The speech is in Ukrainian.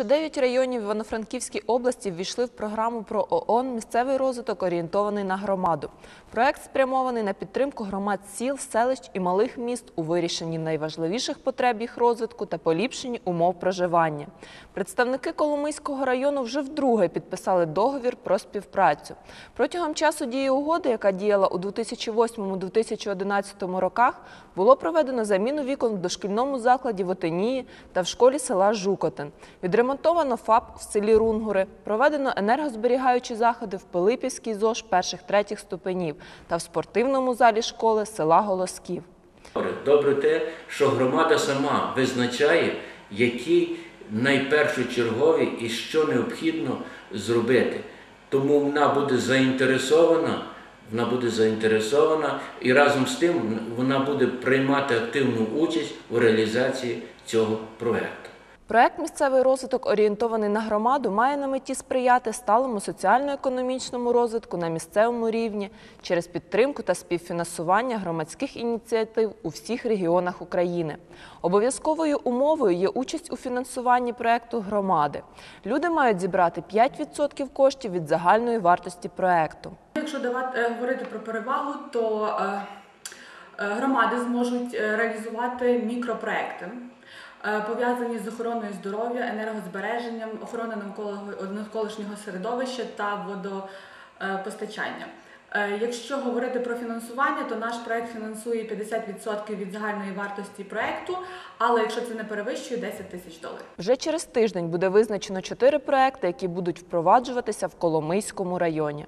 Ще дев'ять районів Івано-Франківській області ввійшли в програму про ООН Місцевий розвиток орієнтований на громаду. Проект спрямований на підтримку громад сіл, селищ і малих міст у вирішенні найважливіших потреб їх розвитку та поліпшенні умов проживання. Представники Коломийського району вже вдруге підписали договір про співпрацю. Протягом часу дії угоди, яка діяла у 2008-2011 роках, було проведено заміну вікон в дошкільному закладі в Отинії та в школі села Жукотин. Відремонтовано ФАП в селі Рунгури, проведено енергозберігаючі заходи в Пилипівській ЗОЖ перших-третіх ступенів та в спортивному залі школи села Голосків. Добре, те, що громада сама визначає, які найпершочергові і що необхідно зробити. Тому вона буде заінтересована, вона буде заінтересована і разом з тим вона буде приймати активну участь у реалізації цього проекту. Проект місцевий розвиток орієнтований на громаду має на меті сприяти сталому соціально-економічному розвитку на місцевому рівні через підтримку та співфінансування громадських ініціатив у всіх регіонах України. Обов'язковою умовою є участь у фінансуванні проекту громади. Люди мають зібрати 5% коштів від загальної вартості проекту. Якщо давати е, говорити про перевагу, то е, е, громади зможуть реалізувати мікропроекти, пов'язані з охороною здоров'я, енергозбереженням, навколо- навколишнього середовища та водопостачання. Е, Якщо говорити про фінансування, то наш проект фінансує 50% від загальної вартості проекту, але якщо це не перевищує 10 тисяч доларів. Вже через тиждень буде визначено чотири проекти, які будуть впроваджуватися в Коломийському районі.